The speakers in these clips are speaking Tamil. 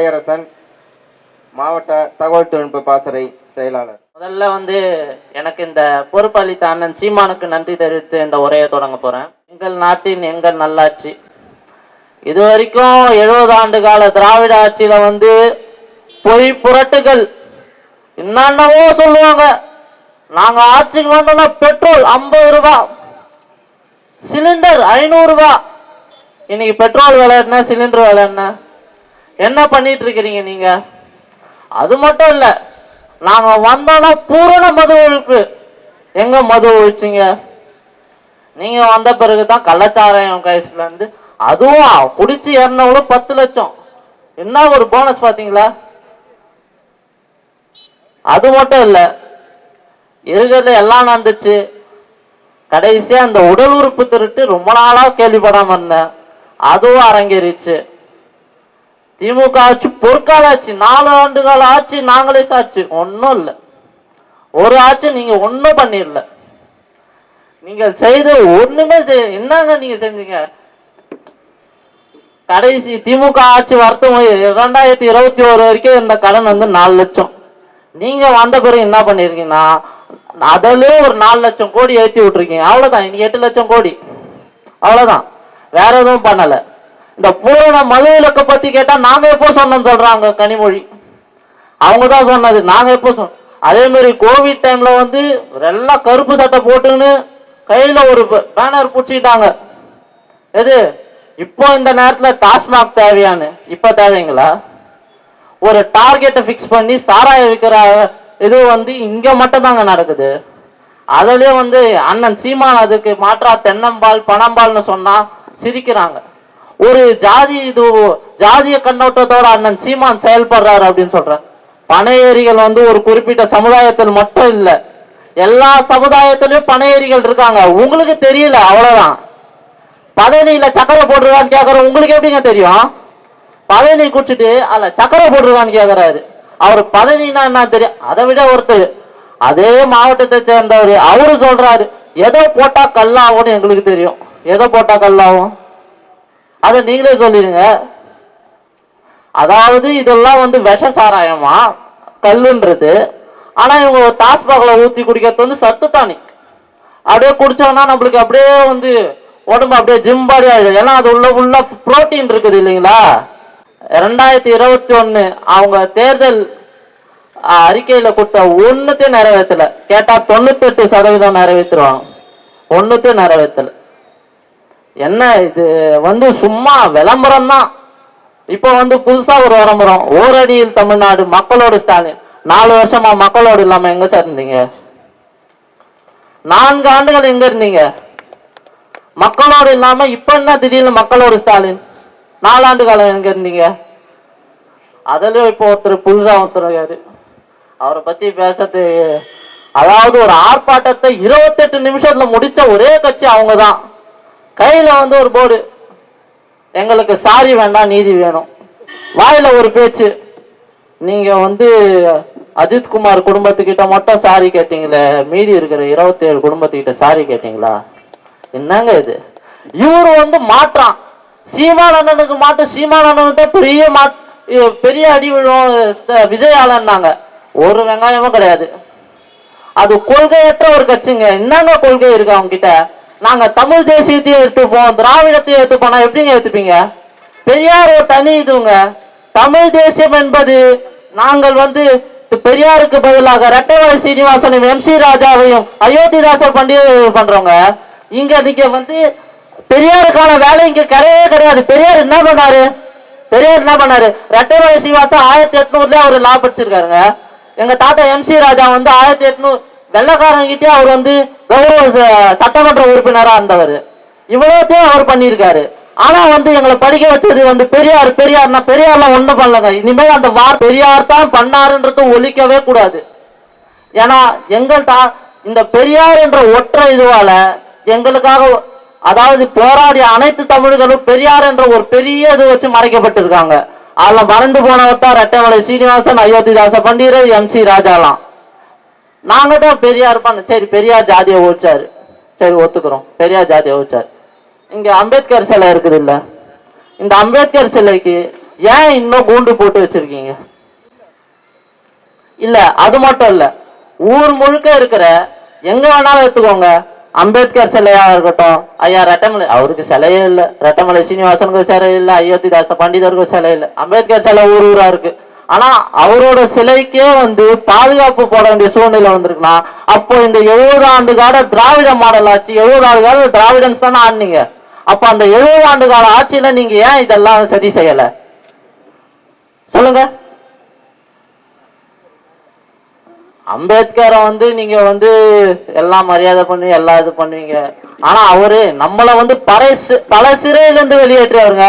துரையரசன் மாவட்ட தகவல் தொழில்நுட்ப பாசறை செயலாளர். முதல்ல வந்து எனக்கு இந்த பொறுப்பளித்த அண்ணன் சீமானுக்கு நன்றி தெரிவித்து இந்த உரையை தொடங்க போறேன். எங்கள் நாட்டின் எங்கள் நல்லாட்சி. இது வரைக்கும் எழுபது ஆண்டு கால திராவிட ஆட்சியில வந்து பொய் புரட்டுகள் என்னென்னவோ சொல்லுவாங்க. நாங்க ஆட்சிக்கு வந்தோம்னா பெட்ரோல் ஐம்பது ரூபாய் சிலிண்டர் ஐநூறு ரூபாய் இன்னைக்கு பெட்ரோல் விலை என்ன சிலிண்டர் விலை என்ன? என்ன பண்ணிட்டு இருக்கிறீங்க நீங்க? அது மட்டும் இல்ல நாங்க வந்தோம்னா பூரண மது ஒழிப்பு. எங்க மது ஒழிச்சிங்க? நீங்க வந்த பிறகுதான் கள்ளச்சாராயம் கைஸ்ல இருந்து அதுவும் குடிச்சு இறந்தவங்களும் பத்து லட்சம். என்ன ஒரு போனஸ் பாத்தீங்களா? அது மட்டும் இல்ல இருக்கிறது எல்லாம் நடந்துச்சு. கடைசியா அந்த உடல் உறுப்பு திருட்டு ரொம்ப நாளா கேள்விப்படாம இருந்தேன். அதுவும் அரங்கேறிச்சு. திமுக ஆட்சி பொற்கால ஆட்சி நாலு ஆண்டு கால ஆட்சி நாங்களே சாட்சி ஒன்றும் இல்லை. ஒரு ஆட்சி நீங்க ஒன்றும் பண்ணிடல நீங்கள் செய்த ஒண்ணுமே செய்- என்னங்க நீங்க செஞ்சீங்க? கடைசி திமுக ஆட்சி வருத்தம் இரண்டாயிரத்தி இருபத்தி ஒரு வரைக்கும் இந்த கடன் வந்து நாலு லட்சம். நீங்க வந்த பிறகு என்ன பண்ணிருக்கீங்கன்னா அதிலே ஒரு நாலு லட்சம் கோடி ஏற்றி விட்டுருக்கீங்க. அவ்வளவுதான். இன்னைக்கு எட்டு லட்சம் கோடி. அவ்வளவுதான். வேற எதுவும் பண்ணலை. இந்த பூரண மது விலக்கை பத்தி கேட்டா நாங்க எப்போ சொன்னோம் சொல்றாங்க கனிமொழி. அவங்க தான் சொன்னது. நாங்க எப்போ சொன்னோம் அதே மாதிரி கோவிட் டைம்ல வந்து எல்லாம் கருப்பு சட்டை போட்டுன்னு கையில ஒரு பேனர் பிடிச்சிட்டாங்க எது? இப்போ இந்த நேரத்துல டாஸ்மாக் தேவையான்னு. இப்ப தேவைங்களா? ஒரு டார்கெட்டை ஃபிக்ஸ் பண்ணி சாராய விற்கிற இது வந்து இங்க மட்டும் தாங்க நடக்குது. அதுலயே வந்து அண்ணன் சீமான் அதுக்கு மாற்றா தென்னம்பால் பணம்பால்னு சொன்னா சிரிக்கிறாங்க. ஒரு ஜாதி இது ஜாதிய கண்ணோட்டத்தோட அண்ணன் சீமான் செயல்படுறாரு அப்படின்னு சொல்றேன் பனையேரிகள் வந்து ஒரு குறிப்பிட்ட சமுதாயத்தில் மட்டும் இல்ல எல்லா சமுதாயத்திலயும் பனையேரிகள் இருக்காங்க. உங்களுக்கு தெரியல அவ்வளவுதான். பதனியில சக்கரை போட்டுருக்கான்னு கேக்குற உங்களுக்கு எப்படிங்க தெரியும்? பதனி குடிச்சிட்டு அதுல சக்கரை போட்டுருக்கான்னு கேக்குறாரு. அவர் பதனின்னா என்ன தெரியும்? அதை விட ஒருத்தர். அதே மாவட்டத்தை சேர்ந்தவர் அவரு சொல்றாரு. எதோ போட்டா கல்லாகும்னு எங்களுக்கு தெரியும். எதோ போட்டா கல்லாகும்? அதை நீங்களே சொல்லிடுங்க அதாவது இதெல்லாம் வந்து விஷ சாராயமா? கல்லுன்றது. ஆனா இவங்க டாஸ்மாக்ல ஊத்தி குடிக்கிறது வந்து சத்து டானிக். அப்படியே குடிச்சோம்னா நம்மளுக்கு அப்படியே வந்து உடம்பு அப்படியே ஜிம் பாடி ஆயிடுது ஏன்னா அது உள்ள உள்ள புரோட்டீன் இருக்குது இல்லைங்களா? ரெண்டாயிரத்தி இருபத்தி ஒன்னு அவங்க தேர்தல் அறிக்கையில கொடுத்த ஒண்ணுத்தையும் நிறைவேற்றல. கேட்டா தொண்ணூத்தெட்டு சதவீதம் நிறைவேற்றுவாங்க ஒண்ணுத்தையும் நிறைவேற்றல. என்ன இது? வந்து சும்மா விளம்பரம் தான் இப்போ வந்து புதுசா ஒரு விளம்பரம். ஓரடியில் தமிழ்நாடு மக்களோடு ஸ்டாலின். நாலு வருஷமா மக்களோடு இல்லாம எங்க சார் இருந்தீங்க? நான்கு ஆண்டுகள் எங்க இருந்தீங்க? மக்களோடு இல்லாம இப்ப என்ன திடீர்னு மக்களோடு ஸ்டாலின்? நாலாண்டு காலம் எங்க இருந்தீங்க? அதுலயும் இப்போ ஒருத்தர் புதுசா ஒருத்தர் அவரை பத்தி பேசுறது அதாவது ஒரு ஆர்ப்பாட்டத்தை இருபத்தெட்டு நிமிஷத்துல முடிச்ச ஒரே கட்சி அவங்க தான் கையில் வந்து ஒரு போர்டு. எங்களுக்கு சாரி வேண்டாம் நீதி வேணும். வாயில் ஒரு பேச்சு. நீங்கள் வந்து அஜித் குமார் குடும்பத்துக்கிட்ட மட்டும் சாரி கேட்டீங்களே மீதி இருக்கிற இருபத்தேழு குடும்பத்துக்கிட்ட சாரி கேட்டீங்களா? என்னங்க இது? இவர் வந்து மாற்றான். சீமான் அண்ணனுக்கு மாற்றம் சீமான் அண்ணனுக்கு பெரிய மா பெரிய அடி விழும் ச- விஜய் ஆளன்னாங்க ஒரு வெங்காயமும் கிடையாது. அது கொள்கையற்ற ஒரு கட்சிங்க. என்னங்க கொள்கை இருக்கு அவங்க கிட்ட நாங்க தமிழ் தேசியத்தையும் எடுத்துப்போம் திராவிடத்தையும் எடுத்துப்போம் எப்படிங்க எடுத்துப்பீங்க? பெரியார் ஒரு தனி இதுங்க. தமிழ் தேசியம் என்பது நாங்கள் வந்து பெரியாருக்கு பதிலாக ரெட்டைவாய் சீனிவாசனையும் எம் சி ராஜாவையும் அயோத்திதாசர் பண்டிகை பண்றவங்க இங்க நீங்க வந்து பெரியாருக்கான வேலை இங்க கிடையவே கிடையாது. பெரியார் என்ன பண்ணாரு? பெரியார் என்ன பண்ணாரு? ரெட்டைவாளி சீனிவாசன் ஆயிரத்தி எட்நூறுல அவர் லா படிச்சிருக்காருங்க எங்க தாத்தா எம் சி ராஜா வந்து ஆயிரத்தி எட்நூறு வெள்ளக்காரங்கிட்டே அவர் வந்து கௌரவ ச- சட்டமன்ற உறுப்பினரா இருந்தவர். இவ்வளவுத்தையும் அவர் பண்ணியிருக்காரு. ஆனா வந்து எங்களை படிக்க வச்சது வந்து பெரியார் பெரியார்னா பெரியார்லாம் ஒண்ணும் பண்ணலங்க. இனிமேல் அந்த வார் பெரியார் தான் பண்ணாருன்றது ஒழிக்கவே கூடாது. ஏன்னா எங்கள் தான் இந்த பெரியார் என்ற ஒற்றை இதுவால எங்களுக்காக அதாவது போராடிய அனைத்து தமிழர்களும் பெரியார் என்ற ஒரு பெரிய இது வச்சு மறைக்கப்பட்டிருக்காங்க. அதுல மறந்து போனவர் தான் ரெட்டைமலை சீனிவாசன் அயோத்திதாச பண்டிதர் எம் சி ராஜாலாம். நாங்க தான் பெரியார் பண்ண சரி பெரியார் ஜாதியை ஒழிச்சாரு. சரி ஒத்துக்கிறோம். பெரியார் ஜாதியை ஒழிச்சாரு. இங்க அம்பேத்கர் சிலை இருக்குது இல்ல? இந்த அம்பேத்கர் சிலைக்கு ஏன் இன்னும் கூண்டு போட்டு வச்சிருக்கீங்க? இல்ல அது மட்டும் இல்ல. ஊர் முழுக்க இருக்கிற எங்க வேணாலும் எடுத்துக்கோங்க. அம்பேத்கர் சிலையா இருக்கட்டும் ஐயா ரெட்டமலை அவருக்கு சிலையே இல்ல. ரெட்டமலை சீனிவாசனுக்கு சிலை இல்ல அயோத்திதாச பண்டிதருக்கு சிலை இல்ல. அம்பேத்கர் சிலை ஊர் ஊரா இருக்கு. ஆனா அவரோட சிலைக்கே வந்து பாதுகாப்பு போட வேண்டிய சூழ்நிலை வந்திருக்குன்னா அப்போ இந்த எழுபது ஆண்டு கால திராவிட மாடல் ஆட்சி எழுபது ஆண்டு கால திராவிடன்ஸ் தானே ஆடுனீங்க அப்ப அந்த எழுபது ஆண்டு கால ஆட்சியில நீங்க ஏன் இதெல்லாம் சரி செய்யல? சொல்லுங்க. அம்பேத்கரை வந்து நீங்க வந்து எல்லாம் மரியாதை பண்ணி எல்லாம் இது பண்ணுவீங்க. ஆனா அவரு நம்மள வந்து பறை பல சிறையிலிருந்து வெளியேற்றியவருங்க.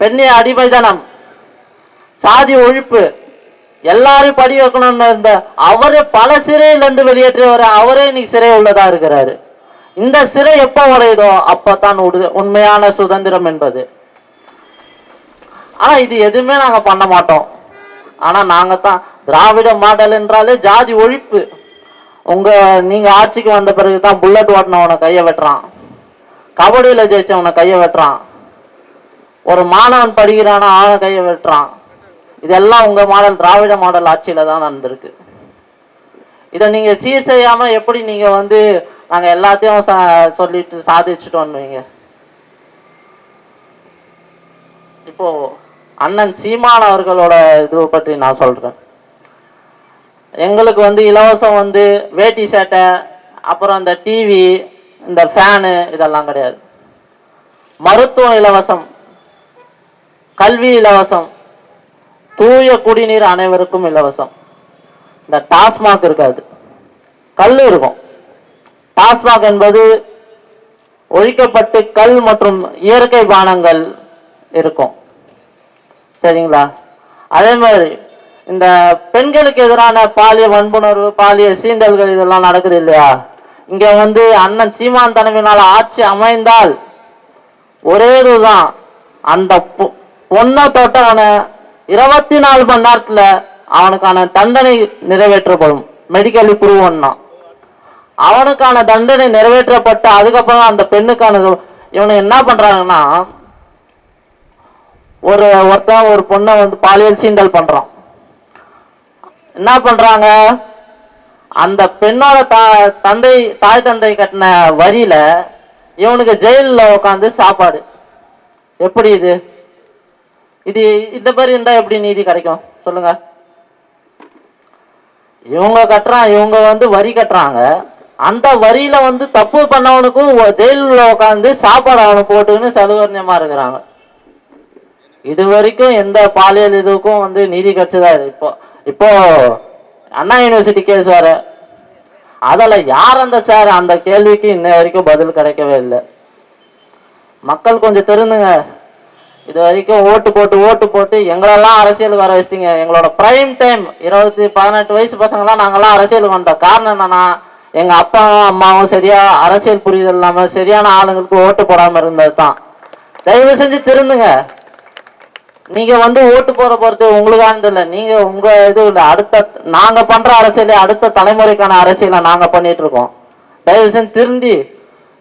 பெண்ணை அடிமைதனம் சாதி ஒழிப்பு. எல்லாரும் படி வைக்கணும்னு இருந்த அவரே பல சிறையில இருந்து வெளியேற்றியவர் அவரே இன்னைக்கு சிறை உள்ளதா இருக்கிறாரு. இந்த சிறை எப்ப உடையுதோ அப்பதான் உடு- உண்மையான சுதந்திரம் என்பது. ஆனா இது எதுவுமே நாங்க பண்ண மாட்டோம். ஆனா நாங்க தான் திராவிட மாடல் என்றாலே ஜாதி ஒழிப்பு. உங்க நீங்க ஆட்சிக்கு வந்த பிறகுதான் புல்லட் ஓட்டினவனை கைய வெட்டுறான். கபடியில ஜெயிச்சவனை கைய வெட்டுறான். ஒரு மாணவன் படிக்கிறானா அவனை கையை வெட்டுறான். இதெல்லாம் உங்க மாடல் திராவிட மாடல் ஆட்சியில தான் நடந்திருக்கு. இதை நீங்க சீர் செய்யாம எப்படி நீங்க வந்து நாங்க எல்லாத்தையும் ச- சொல்லிட்டு சாதிச்சுட்டோம்னு இப்போ அண்ணன் சீமான் அவர்களோட இது பற்றி நான் சொல்றேன். எங்களுக்கு வந்து இலவசம் வந்து வேட்டி சேட்டை அப்புறம் இந்த டிவி இந்த ஃபேனு இதெல்லாம் கிடையாது. மருத்துவம் இலவசம் கல்வி இலவசம் தூய குடிநீர் அனைவருக்கும் இலவசம். இந்த டாஸ்மாக் இருக்காது. கல் இருக்கும். டாஸ்மாக் என்பது ஒழிக்கப்பட்டு கல் மற்றும் இயற்கை பானங்கள் இருக்கும். சரிங்களா? அதே மாதிரி இந்த பெண்களுக்கு எதிரான பாலிய வன்புணர்வு பாலிய சீண்டல்கள் இதெல்லாம் நடக்குது இல்லையா? இங்க வந்து அண்ணன் சீமான் தலைமையினால் ஆட்சி அமைந்தால் ஒரே இதுதான் அந்த பொ- பொண்ணை தொட்டவனை இருபத்தி நாலு மணி நேரத்துல அவனுக்கான தண்டனை நிறைவேற்றப்படும். மெடிக்கலி ப்ரூவன்னா அவனுக்கான தண்டனை நிறைவேற்றப்பட்டு அதுக்கப்புறம் அந்த பெண்ணுக்கான இவனை என்ன பண்றாங்கன்னா ஒரு ஒருத்தன் ஒரு பொண்ணை வந்து பாலியல் சீண்டல் பண்றான். என்ன பண்றாங்க? அந்த பெண்ணோட தா தந்தை தாய் தந்தை கட்டின வரியில இவனுக்கு ஜெயிலில் உட்காந்து சாப்பாடு. எப்படி இது? இது இந்த மாதிரி இருந்தா எப்படி நீதி கிடைக்கும்? சொல்லுங்க. இவங்க கட்டுறான் இவங்க வந்து வரி கட்டுறாங்க. அந்த வரியில வந்து தப்பு பண்ணவனுக்கும் ஒ- உட்காந்து சாப்பாடு அவனை போட்டுக்கின்னு சலுகர்ணியமா இருக்கிறாங்க. இது வரைக்கும் எந்த பாலியல் இதுக்கும் வந்து நீதி கிடைச்சதா இது. இப்போ இப்போ அண்ணா யூனிவர்சிட்டி கேஸ் வேற. அதில் யார் அந்த சார்? அந்த கேள்விக்கு இன்ன வரைக்கும் பதில் கிடைக்கவே இல்லை. மக்கள் கொஞ்சம் தெரிஞ்சுங்க இது வரைக்கும் ஓட்டு போட்டு ஓட்டு போட்டு எங்களெல்லாம் அரசியலுக்கு வர வச்சிட்டீங்க. எங்களோட பிரைம் டைம் இருபத்தி பதினெட்டு வயசு பசங்களாம் நாங்கள்லாம் அரசியலுக்கு வந்தோம். காரணம் என்னன்னா எங்க அப்பாவும் அம்மாவும் சரியா அரசியல் புரிதல் இல்லாம சரியான ஆளுங்களுக்கு ஓட்டு போடாம இருந்தது தான் தயவு செஞ்சு திருந்துங்க. நீங்க வந்து ஓட்டு போற பொறுத்து உங்களுக்கானது இல்லை நீங்க உங்க இது இல்லை. அடுத்த நாங்க பண்ற அரசியலே அடுத்த தலைமுறைக்கான அரசியலை நாங்க பண்ணிட்டு இருக்கோம். தயவு செஞ்சு திருந்தி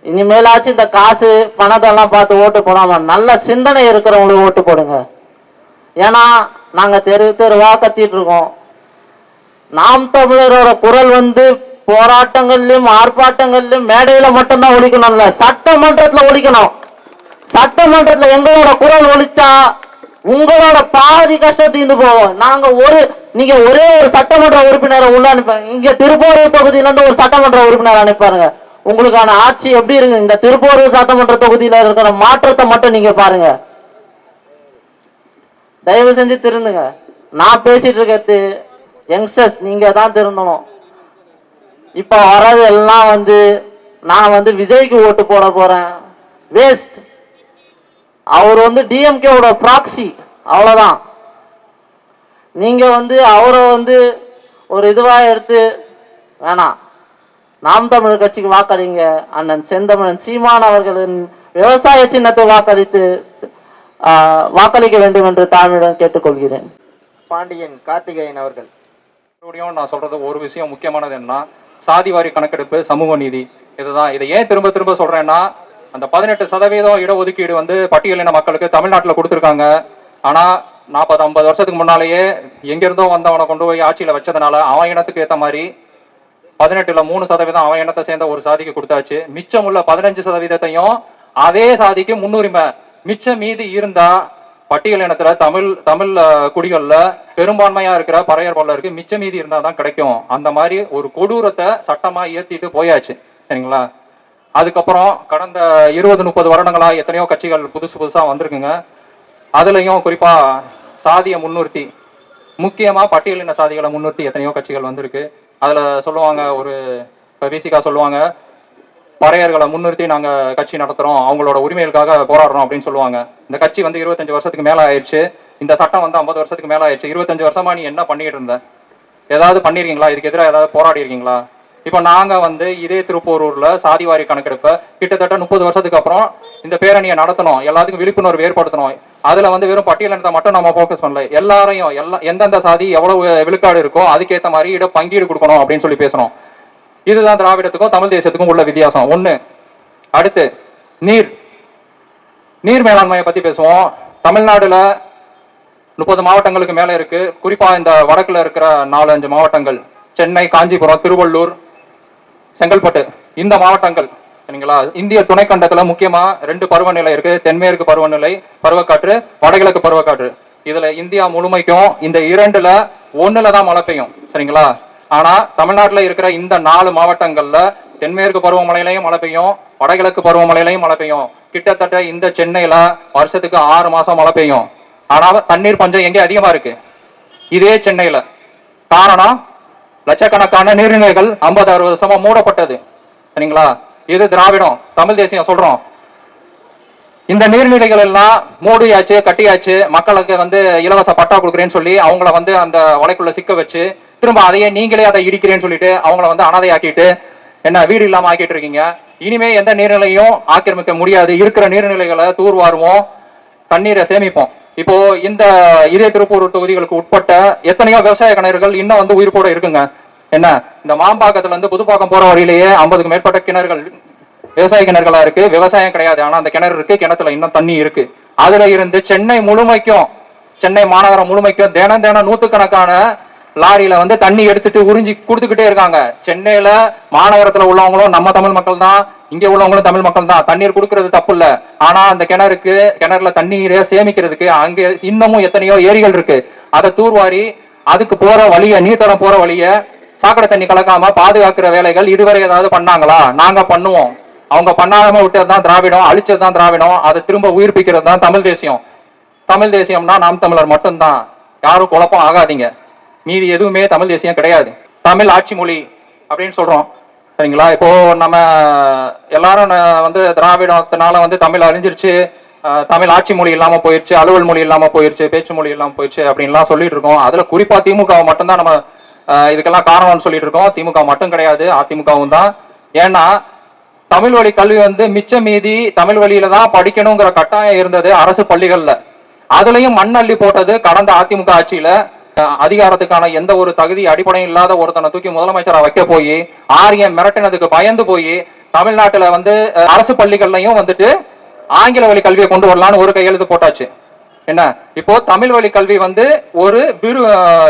இனிமேலாச்சும் இந்த காசு பணத்தெல்லாம் பார்த்து ஓட்டு போடாம நல்ல சிந்தனை இருக்கிறவங்களுக்கு ஓட்டு போடுங்க. ஏன்னா நாங்க தெரு தெருவா கத்திட்டு இருக்கோம். நாம் தமிழரோட குரல் வந்து போராட்டங்கள்லயும் ஆர்ப்பாட்டங்கள்லயும் மேடையில மட்டும்தான் ஒழிக்கணும்ல. சட்டமன்றத்துல ஒழிக்கணும். சட்டமன்றத்துல எங்களோட குரல் ஒழிச்சா உங்களோட பாதி கஷ்டம் தீர்ந்து போகும். நாங்க ஒரு நீங்க ஒரே ஒரு சட்டமன்ற உறுப்பினரை உள்ள அனுப்ப இங்க திருப்பூர் தொகுதியில இருந்து ஒரு சட்டமன்ற உறுப்பினர் அனுப்பாருங்க. உங்களுக்கான ஆட்சி எப்படி இருக்கு? இந்த திருப்பூர் சட்டமன்ற தொகுதியில இருக்கிற மாற்றத்தை மட்டும் நீங்க பாருங்க. தயவு செஞ்சு திருந்துங்க. நான் பேசிட்டு இருக்கிறது யங்ஸ்டர்ஸ் நீங்க தான் திருந்தணும். இப்ப வர்றது எல்லாம் வந்து நான் வந்து விஜய்க்கு ஓட்டு போட போறேன். வேஸ்ட் அவர் வந்து டிஎம்கேவோட ப்ராக்சி அவ்வளவுதான். நீங்க வந்து அவரை வந்து ஒரு இதுவா எடுத்து வேணாம். நாம் தமிழர் கட்சிக்கு வாக்களிங்க. அண்ணன் செந்தமிழன் சீமான் அவர்களின் விவசாய சின்னத்தை வாக்களித்து வாக்களிக்க வேண்டும் என்று தாழ்மையுடன் கேட்டுக்கொள்கிறேன். பாண்டியன் கார்த்திகேயன் அவர்கள். நான் சொல்றது ஒரு விஷயம் முக்கியமானது என்னன்னா சாதி வாரி கணக்கெடுப்பு சமூக நீதி. இதுதான். இதை ஏன் திரும்ப திரும்ப சொல்றேன்னா அந்த பதினெட்டு சதவீதம் இடஒதுக்கீடு வந்து பட்டியலின மக்களுக்கு தமிழ்நாட்டில் கொடுத்துருக்காங்க. ஆனா நாற்பது ஐம்பது வருஷத்துக்கு முன்னாலேயே எங்கிருந்தோ வந்தவனை கொண்டு போய் ஆட்சியில வச்சதுனால அவன் இனத்துக்கு ஏற்ற மாதிரி பதினெட்டுல மூணு சதவீதம் அவன் இனத்தை சேர்ந்த ஒரு சாதிக்கு கொடுத்தாச்சு. மிச்சம் உள்ள பதினஞ்சு சதவீதத்தையும் அதே சாதிக்கு முன்னுரிமை. மிச்சம் மீதி இருந்தா பட்டியல் இனத்துல தமிழ் தமிழ் குடிகள்ல பெரும்பான்மையா இருக்கிற பறையர் பல்லருக்கு மிச்சம் மீதி இருந்தா தான் கிடைக்கும். அந்த மாதிரி ஒரு கொடூரத்தை சட்டமா ஏத்திட்டு போயாச்சு. சரிங்களா? அதுக்கப்புறம் கடந்த இருபது முப்பது வருடங்களா எத்தனையோ கட்சிகள் புதுசு புதுசா வந்திருக்குங்க. அதுலயும் குறிப்பா சாதியை முன்னிறுத்தி முக்கியமா பட்டியலின சாதிகளை முன்னிறுத்தி எத்தனையோ கட்சிகள் வந்திருக்கு. அதில் சொல்லுவாங்க ஒரு இப்போ விசிகா சொல்லுவாங்க பறையர்களை முன்னிறுத்தி நாங்கள் கட்சி நடத்துகிறோம் அவங்களோட உரிமைகளுக்காக போராடுறோம் அப்படின்னு சொல்லுவாங்க. இந்த கட்சி வந்து இருபத்தஞ்சு வருஷத்துக்கு மேலே ஆயிடுச்சு. இந்த சட்டம் வந்து ஐம்பது வருஷத்துக்கு மேலே ஆயிடுச்சு. இருபத்தஞ்சு வருஷமா நீ என்ன பண்ணிட்டு இருந்த? ஏதாவது பண்ணியிருக்கீங்களா இதுக்கு எதிராக ஏதாவது போராடி இருக்கீங்களா இப்போ நாங்கள் வந்து இதே திருப்பூரூரில் சாதிவாரி கணக்கெடுப்பை கிட்டத்தட்ட முப்பது வருஷத்துக்கு அப்புறம் இந்த பேரணியை நடத்தணும் எல்லாத்துக்கும் விழிப்புணர்வு ஏற்படுத்தணும். அதுல வந்து வெறும் பட்டியலினத்தை மட்டும் நம்ம ஃபோக்கஸ் பண்ணல. எல்லாரையும் எல்லா எந்தெந்த சாதி எவ்வளவு விழுக்காடு இருக்கோ அதுக்கேற்ற மாதிரி இட பங்கீடு கொடுக்கணும் அப்படின்னு சொல்லி பேசணும். இதுதான் திராவிடத்துக்கும் தமிழ் தேசத்துக்கும் உள்ள வித்தியாசம். ஒண்ணு அடுத்து நீர். நீர் மேலாண்மையை பத்தி பேசுவோம். தமிழ்நாடுல முப்பது மாவட்டங்களுக்கு மேல இருக்கு. குறிப்பா இந்த வடக்குல இருக்கிற நாலு அஞ்சு மாவட்டங்கள். சென்னை காஞ்சிபுரம் திருவள்ளூர் செங்கல்பட்டு. இந்த மாவட்டங்கள் சரிங்களா? இந்திய துணைக்கண்டத்துல முக்கியமா ரெண்டு பருவநிலை இருக்கு. தென்மேற்கு பருவநிலை பருவக்காற்று வடகிழக்கு பருவக்காற்று. இதுல இந்தியா முழுமைக்கும் இந்த இரண்டுல ஒண்ணுல தான் மழை பெய்யும். சரிங்களா? ஆனா தமிழ்நாட்டுல இருக்கிற இந்த நாலு மாவட்டங்கள்ல தென்மேற்கு பருவமழையிலையும் மழை பெய்யும் வடகிழக்கு பருவமழையிலையும் மழை பெய்யும். கிட்டத்தட்ட இந்த சென்னையில வருஷத்துக்கு ஆறு மாசம் மழை பெய்யும். ஆனா தண்ணீர் பஞ்சம் எங்க அதிகமா இருக்கு? இதே சென்னையில. காரணம் லட்சக்கணக்கான நீர்நிலைகள் ஐம்பது அறுபது வருஷமா மூடப்பட்டது. சரிங்களா? இது திராவிடம் தமிழ் தேசியம் சொல்றோம். இந்த நீர்நிலைகள் எல்லாம் மூடியாச்சு கட்டியாச்சு மக்களுக்கு வந்து இலவச பட்டா கொடுக்குறேன்னு சொல்லி அவங்கள வந்து அந்த வலைக்குள்ள சிக்க வச்சு திரும்ப அதையே நீங்களே அதை இடிக்கிறேன்னு சொல்லிட்டு அவங்கள வந்து அனாதையாக்கிட்டு என்ன வீடு இல்லாம ஆக்கிட்டு இருக்கீங்க. இனிமே எந்த நீர்நிலையும் ஆக்கிரமிக்க முடியாது. இருக்கிற நீர்நிலைகளை தூர்வாருவோம் தண்ணீரை சேமிப்போம். இப்போ இந்த இதே திருப்பூர் தொகுதிகளுக்கு உட்பட்ட எத்தனையோ விவசாய கிணறுகள் இன்னும் வந்து உயிர்ப்போட இருக்குங்க. என்ன இந்த மாம்பாக்கத்துல இருந்து புதுப்பாக்கம் போற வழியிலேயே ஐம்பதுக்கு மேற்பட்ட கிணறுகள் விவசாய கிணறுகளா இருக்கு. விவசாயம் கிடையாது. ஆனா அந்த கிணறு இருக்கு. கிணத்துல இன்னும் தண்ணி இருக்கு. அதுல இருந்து சென்னை முழுமைக்கும் சென்னை மாநகரம் முழுமைக்கும் தினம் தினம் நூத்துக்கணக்கான லாரியில வந்து தண்ணி எடுத்துட்டு உறிஞ்சி கொடுத்துக்கிட்டே இருக்காங்க. சென்னையில மாநகரத்துல உள்ளவங்களும் நம்ம தமிழ் மக்கள் தான். இங்க உள்ளவங்களும் தமிழ் மக்கள் தான். தண்ணீர் கொடுக்கறது தப்பு இல்ல. ஆனா அந்த கிணறுக்கு கிணறுல தண்ணீரை சேமிக்கிறதுக்கு அங்க இன்னமும் எத்தனையோ ஏரிகள் இருக்கு. அதை தூர்வாரி அதுக்கு போற வழிய நீர்த்தடம் போற வழிய சாக்கடை தண்ணி கலக்காம பாதுகாக்கிற வேலைகள் இதுவரை ஏதாவது பண்ணாங்களா? நாங்க பண்ணுவோம். அவங்க பண்ணாம விட்டது தான் திராவிடம் அழிச்சது தான் திராவிடம் அதை திரும்ப உயிர்ப்பிக்கிறது தான் தமிழ் தேசியம். தமிழ் தேசியம்னா நாம் தமிழர் மட்டும்தான். யாரும் குழப்பம் ஆகாதீங்க. மீதி எதுவுமே தமிழ் தேசியம் கிடையாது. தமிழ் ஆட்சி மொழி அப்படின்னு சொல்றோம். சரிங்களா? இப்போ நம்ம எல்லாரும் வந்து திராவிடத்தினால வந்து தமிழ் அழிஞ்சிருச்சு. தமிழ் ஆட்சி மொழி இல்லாம போயிருச்சு அலுவல் மொழி இல்லாம போயிருச்சு பேச்சு மொழி இல்லாம போயிருச்சு அப்படின்லாம் சொல்லிட்டு இருக்கோம். அதுல குறிப்பா திமுக மட்டும்தான் நம்ம இதுக்கெல்லாம் காரணம்னு சொல்லிட்டு இருக்கோம். திமுக மட்டும் கிடையாது அதிமுகவும் தான். ஏன்னா தமிழ் வழி கல்வி வந்து மிச்ச மீதி தமிழ் வழியில தான் படிக்கணுங்கிற கட்டாயம் இருந்தது அரசு பள்ளிகள்ல. அதுலயும் மண் அள்ளி போட்டது கடந்த அதிமுக ஆட்சியில. அதிகாரத்துக்கான எந்த ஒரு தகுதி அடிப்படையும் இல்லாத ஒருத்தனை தூக்கி முதலமைச்சரா வைக்க போய் ஆரியம் மிரட்டினதுக்கு பயந்து போய் தமிழ்நாட்டுல வந்து அரசு பள்ளிகள்லையும் வந்துட்டு ஆங்கில வழி கல்வியை கொண்டு வரலான்னு ஒரு கையெழுத்து போட்டாச்சு. என்ன? இப்போ தமிழ் வழி கல்வி வந்து ஒரு விரு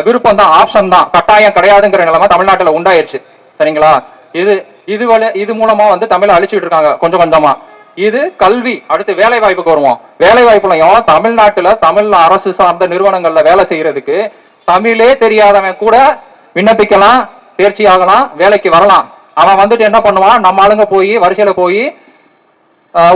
விருப்பம் தான் ஆப்ஷன் தான் கட்டாயம் கிடையாதுங்கிற நிலைமை தமிழ்நாட்டில் உண்டாயிருச்சு. சரிங்களா? இது இது இது மூலமா வந்து தமிழை அழிச்சுட்டு இருக்காங்க கொஞ்சம் கொஞ்சமா. இது கல்வி அடுத்து வேலை வாய்ப்புக்கு வருவோம். வேலை வாய்ப்புலையும் தமிழ்நாட்டுல தமிழ் அரசு சார்ந்த நிறுவனங்கள்ல வேலை செய்யறதுக்கு தமிழே தெரியாதவன் கூட விண்ணப்பிக்கலாம் தேர்ச்சி ஆகலாம் வேலைக்கு வரலாம். அவன் வந்துட்டு என்ன பண்ணுவான்? நம்ம ஆளுங்க போய் வரிசையில போய்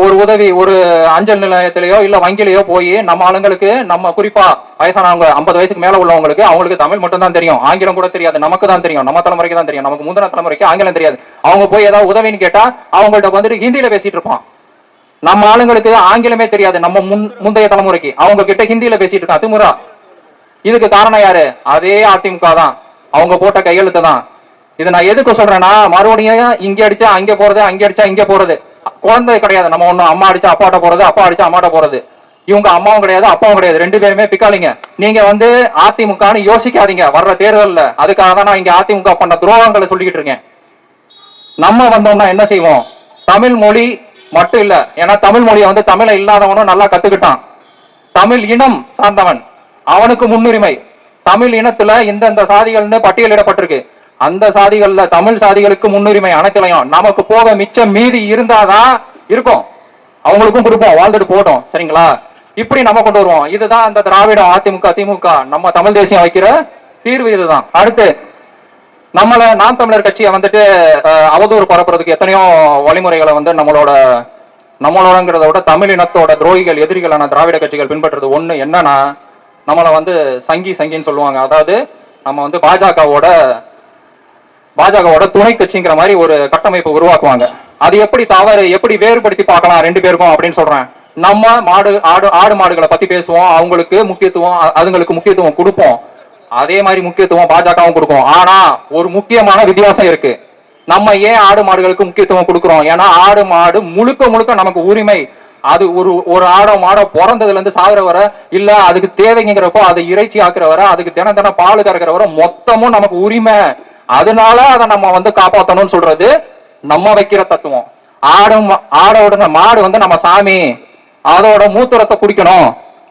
ஒரு உதவி ஒரு அஞ்சல் நிலையத்திலேயோ இல்ல வங்கிலேயோ போய் நம்ம ஆளுங்களுக்கு நம்ம குறிப்பா வயசானவங்க ஐம்பது வயசுக்கு மேல உள்ளவங்களுக்கு அவங்களுக்கு தமிழ் மட்டும் தான் தெரியும். ஆங்கிலம் கூட தெரியாது. நமக்கு தான் தெரியும். நம்ம தலைமுறைக்கு தான் தெரியும். நமக்கு முந்தின தலைமுறைக்கு ஆங்கிலம் தெரியாது. அவங்க போய் ஏதாவது உதவின்னு கேட்டா அவங்கள்ட்ட வந்துட்டு ஹிந்தியில பேசிட்டு இருப்பான். நம்ம ஆளுங்களுக்கு ஆங்கிலமே தெரியாது. நம்ம முன் முந்தைய தலைமுறைக்கு. அவங்க கிட்ட ஹிந்தியில பேசிட்டு இருக்கான். திமுறா இதுக்கு காரணம் யாரு? அதே அதிமுக தான். அவங்க போட்ட கையெழுத்து தான். இது நான் எதுக்கு சொல்றேன்னா மறுபடியும் இங்க அடிச்சா அங்க போறது அங்க அடிச்சா இங்க போறது. குழந்தை கிடையாது. நம்ம ஒன்றும் அம்மா அடிச்சா அப்பாட்ட போறது அப்பா அடிச்சா அம்மாட்ட போறது. இவங்க அம்மாவும் கிடையாது அப்பாவும் கிடையாது. ரெண்டு பேருமே பிக்காளிங்க. நீங்க வந்து அதிமுகன்னு யோசிக்காதீங்க. வர்ற தேர்தல்ல. அதுக்காக தான் நான் இங்க அதிமுக பண்ண துரோகங்களை சொல்லிக்கிட்டு இருக்கேன். நம்ம வந்தோம்னா என்ன செய்வோம்? தமிழ் மொழி மட்டும் இல்ல. ஏன்னா தமிழ் மொழியை வந்து தமிழை இல்லாதவனும் நல்லா கத்துக்கிட்டான். தமிழ் இனம் சார்ந்தவன். அவனுக்கு முன்னுரிமை. தமிழ் இனத்துல இந்தந்த சாதிகள்னு பட்டியலிடப்பட்டிருக்கு. அந்த சாதிகள்ல தமிழ் சாதிகளுக்கு முன்னுரிமை அனைத்துலையும் நமக்கு போக மிச்சம் மீதி இருந்தாதான் இருக்கும். அவங்களுக்கும் கொடுப்போம் வாழ்ந்துட்டு போகட்டும் சரிங்களா? இப்படி நம்ம கொண்டு வருவோம். இதுதான் அந்த திராவிட அதிமுக திமுக. நம்ம தமிழ் தேசியம் வைக்கிற தீர்வு இதுதான். அடுத்து நம்மள நாம் தமிழர் கட்சியை வந்துட்டு அவதூறு பரப்புறதுக்கு எத்தனையோ வழிமுறைகளை வந்து நம்மளோட நம்மளோடங்கிறத விட தமிழ் இனத்தோட துரோகிகள் எதிரிகளான திராவிட கட்சிகள் பின்பற்றுறது ஒண்ணு என்னன்னா நம்மளை வந்து சங்கி சங்கின்னு சொல்லுவாங்க. அதாவது நம்ம வந்து பாஜகவோட பாஜகவோட துணை கட்சிங்கிற மாதிரி ஒரு கட்டமைப்பு உருவாக்குவாங்க. அது எப்படி தவறு எப்படி வேறுபடுத்தி பார்க்கலாம் ரெண்டு பேருக்கும் அப்படின்னு சொல்றேன். நம்ம மாடு ஆடு ஆடு மாடுகளை பத்தி பேசுவோம் அவங்களுக்கு முக்கியத்துவம் அதுங்களுக்கு முக்கியத்துவம் கொடுப்போம். அதே மாதிரி முக்கியத்துவம் பாஜகவும் கொடுக்கும். ஆனா ஒரு முக்கியமான வித்தியாசம் இருக்கு. நம்ம ஏன் ஆடு மாடுகளுக்கு முக்கியத்துவம் கொடுக்கிறோம்? ஏன்னா ஆடு மாடு முழுக்க முழுக்க நமக்கு உரிமை. அது ஒரு ஒரு ஆடோ மாடோ பிறந்ததுல இருந்து சாகுற வர இல்ல அதுக்கு தேவைங்கிறப்போ அதை இறைச்சி ஆக்குற வர அதுக்கு தினம் தினம் பால் கறக்கிற வர மொத்தமும் நமக்கு உரிமை. அதனால அதை நம்ம வந்து காப்பாத்தணும்னு சொல்றது நம்ம வைக்கிற தத்துவம். ஆடும் ஆடோட மாடு வந்து நம்ம சாமி அதோட மூத்தரத்தை குடிக்கணும்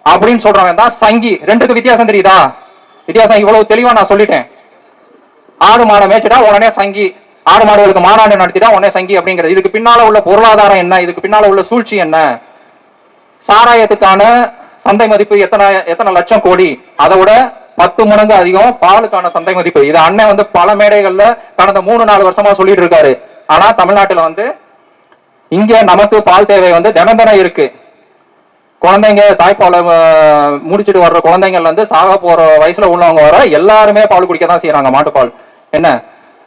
அப்படின்னு சொல்றவன் தான் சங்கி. ரெண்டுக்கு வித்தியாசம் தெரியுதா? வித்தியாசம் இவ்வளவு தெளிவா நான் சொல்லிட்டேன். ஆடு மாடை மேய்ச்சிட்டா உடனே சங்கி. ஆடு மாடுகளுக்கு மாநாடு நடத்திட்டா உடனே சங்கி அப்படிங்கிறது. இதுக்கு பின்னால உள்ள பொருளாதாரம் என்ன? இதுக்கு பின்னால உள்ள சூழ்ச்சி என்ன? சாராயத்துக்கான சந்தை மதிப்பு எத்தனை எத்தனை லட்சம் கோடி? அதை விட பத்து மடங்கு அதிகம் பாலுக்கான சந்தை மதிப்பு. இது அண்ணன் வந்து பல மேடைகள்ல கடந்த மூணு நாலு வருஷமா சொல்லிட்டு இருக்காரு. ஆனா தமிழ்நாட்டுல வந்து இங்க நமக்கு பால் தேவை வந்து தினம் தினம் இருக்கு. குழந்தைங்க தாய்ப்பாலை முடிச்சுட்டு முடிச்சிட்டு வர்ற குழந்தைங்கள்ல இருந்து சாக போற வயசுல உள்ளவங்க வர எல்லாருமே பால் குடிக்க தான் செய்யறாங்க மாட்டுப்பால். என்ன?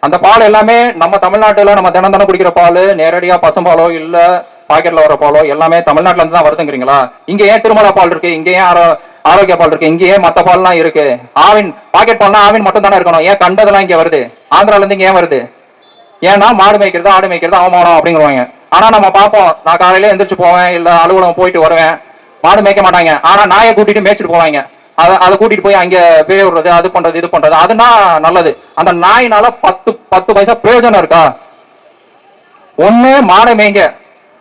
அந்த பால் எல்லாமே நம்ம தமிழ்நாட்டுல நம்ம தினம் தினம் குடிக்கிற பால் நேரடியா பசும்பாலோ இல்லை பாக்கெட்ல வர பாலோ எல்லாமே தமிழ்நாட்டுல இருந்து தான் வருதுங்கிறீங்களா? இங்க ஏன் திருமலா பால் இருக்கு இங்க ஏன் ஆரோ- ஆரோக்கிய பால் இருக்கு இங்க ஏன் மத்த பால்லாம் இருக்கு. ஆவின் பாக்கெட் பால்னா ஆவின் மட்டும் தானே இருக்கணும். ஏன் கண்டதெல்லாம் இங்க வருது? ஆந்திரால இருந்து இங்க ஏன் வருது? ஏன்னா மாடு மேய்க்கிறது ஆடு மேய்க்கிறது அவமானம் அப்படிங்கிறவாங்க. ஆனா நம்ம பார்ப்போம். நான் காலையில எந்திரிச்சு போவேன் இல்ல அலுவலகம் போயிட்டு வருவேன். மாடு மேய்க்க மாட்டாங்க. ஆனா நாயை கூட்டிட்டு மேய்ச்சிட்டு போவாங்க. அதை அதை கூட்டிட்டு போய் அங்க பேய விடுறது அது பண்றது இது பண்றது அதுனா நல்லது. அந்த நாயினால பத்து பத்து பைசா பிரயோஜனம் இருக்கா? ஒண்ணு மாடை மேய்ங்க.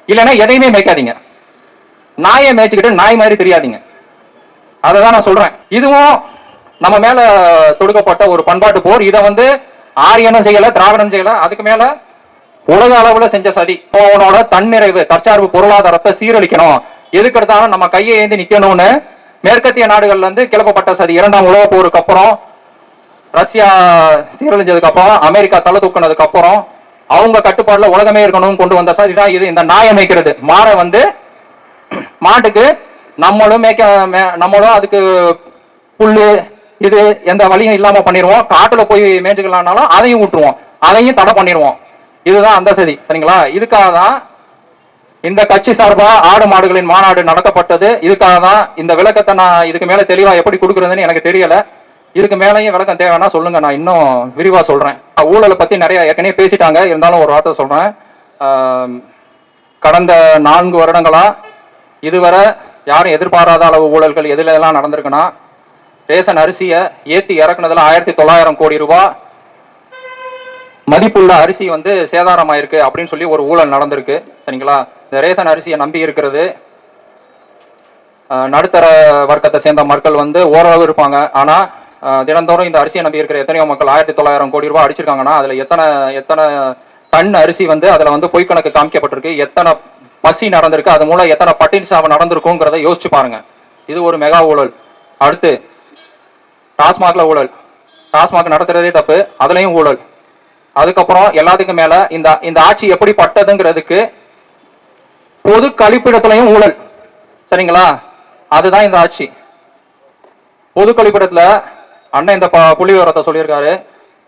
இல்லைன்னா எதையுமே மேய்க்காதீங்க. நாயை மேய்ச்சிக்கிட்டு நாய் மாதிரி தெரியாதீங்க. அதை தான் நான் சொல்றேன். இதுவும் நம்ம மேல தொடுக்கப்பட்ட ஒரு பண்பாட்டு போர். இதை வந்து ஆரியனும் செய்யல திராவிடம் செய்யல. அதுக்கு மேல உலக அளவுல செஞ்ச சதி. அவனோட தன்னிறைவு தற்சார்பு பொருளாதாரத்தை சீரழிக்கணும். எதுக்கு எடுத்தாலும் நம்ம கையை ஏந்தி நிக்கணும்னு மேற்கத்திய நாடுகள்ல இருந்து கிளப்பப்பட்ட சதி. இரண்டாம் உலக போருக்கு அப்புறம் ரஷ்யா சீரழிஞ்சதுக்கு அப்புறம் அமெரிக்கா தலை தூக்கினதுக்கு அப்புறம் அவங்க கட்டுப்பாடுல உலகமே இருக்கணும்னு கொண்டு வந்த சார் இதான் இது. இந்த நாயை மேய்க்கிறது. மாடை வந்து மாட்டுக்கு நம்மளும் மேய்க்க மே- நம்மளும் அதுக்கு புல்லு இது எந்த வழியும் இல்லாம பண்ணிடுவோம் காட்டுல போய் மேய்ச்சிக்கலாம்னாலும் அதையும் விட்டுருவோம் அதையும் தடை பண்ணிடுவோம் இதுதான் அந்த சதி. சரிங்களா? இதுக்காக தான் இந்த கட்சி சார்பா ஆடு மாடுகளின் மாநாடு நடத்தப்பட்டது. இதுக்காக தான் இந்த விளக்கத்தை நான் இதுக்கு மேல தெளிவா எப்படி கொடுக்குறதுன்னு எனக்கு தெரியல. இதுக்கு மேலேயும் விளக்கம் தேவைன்னா சொல்லுங்க நான் இன்னும் விரிவா சொல்றேன். ஊழலை பத்தி நிறைய ஏற்கனவே பேசிட்டாங்க இருந்தாலும் ஒரு வார்த்தை சொல்றேன். கடந்த நான்கு வருடங்களா இதுவரை யாரும் எதிர்பாராத அளவு ஊழல்கள் எதுல எல்லாம் நடந்திருக்குன்னா ரேஷன் அரிசியை ஏற்றி இறக்குனதுல ஆயிரத்தி தொள்ளாயிரம் கோடி ரூபாய் மதிப்புள்ள அரிசி வந்து சேதாரமாயிருக்கு அப்படின்னு சொல்லி ஒரு ஊழல் நடந்திருக்கு சரிங்களா? இந்த ரேஷன் அரிசியை நம்பி இருக்கிறது நடுத்தர வர்க்கத்தை சேர்ந்த மக்கள் வந்து ஓரளவு இருப்பாங்க. ஆனால் தினந்தோறும் இந்த அரிசியை நம்பி இருக்கிற எத்தனையோ மக்கள் ஆயிரத்தி தொள்ளாயிரம் கோடி ரூபாய் அடிச்சிருக்காங்கன்னா அதுல எத்தனை எத்தனை டன் அரிசி வந்து அதுல வந்து பொய்க்கணக்கு காமிக்கப்பட்டிருக்கு எத்தனை பசி நடந்திருக்கு அது மூலம் எத்தனை பட்டினி சாவு நடந்திருக்குங்கிறத யோசிச்சு பாருங்க. இது ஒரு மெகா ஊழல். அடுத்து டாஸ்மாக்ல ஊழல். டாஸ்மாக் நடத்துறதே தப்பு அதுலயும் ஊழல். அதுக்கப்புறம் எல்லாத்துக்கும் மேல இந்த இந்த ஆட்சி எப்படி பட்டதுங்கிறதுக்கு பொது கழிப்பிடத்துலையும் ஊழல். சரிங்களா? அதுதான் இந்த ஆட்சி. பொது கழிப்பிடத்துல அண்ணன் இந்த ப- புள்ளி விவரத்தை சொல்லியிருக்காரு.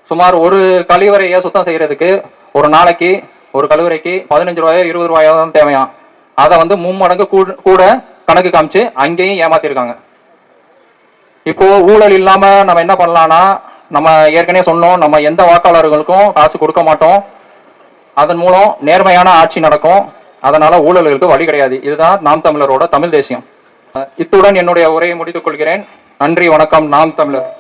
சுமார் ஒரு கழிவறையை சுத்தம் செய்யறதுக்கு ஒரு நாளைக்கு ஒரு கழிவறைக்கு பதினஞ்சு ரூபாயோ இருபது ரூபாயோ தான் தேவையாம் அதை வந்து மும்மடங்கு கூட கணக்கு காமிச்சு அங்கேயும் ஏமாத்திருக்காங்க. இப்போ ஊழல் இல்லாம நம்ம என்ன பண்ணலாம்னா நம்ம ஏற்கனவே சொன்னோம் நம்ம எந்த வாக்காளர்களுக்கும் காசு கொடுக்க மாட்டோம். அதன் மூலம் நேர்மையான ஆட்சி நடக்கும். அதனால ஊழல்களுக்கு வழி கிடையாது. இதுதான் நாம் தமிழரோட தமிழ் தேசியம். இத்துடன் என்னுடைய உரையை முடித்துக் கொள்கிறேன். நன்றி வணக்கம். நாம் தமிழர்.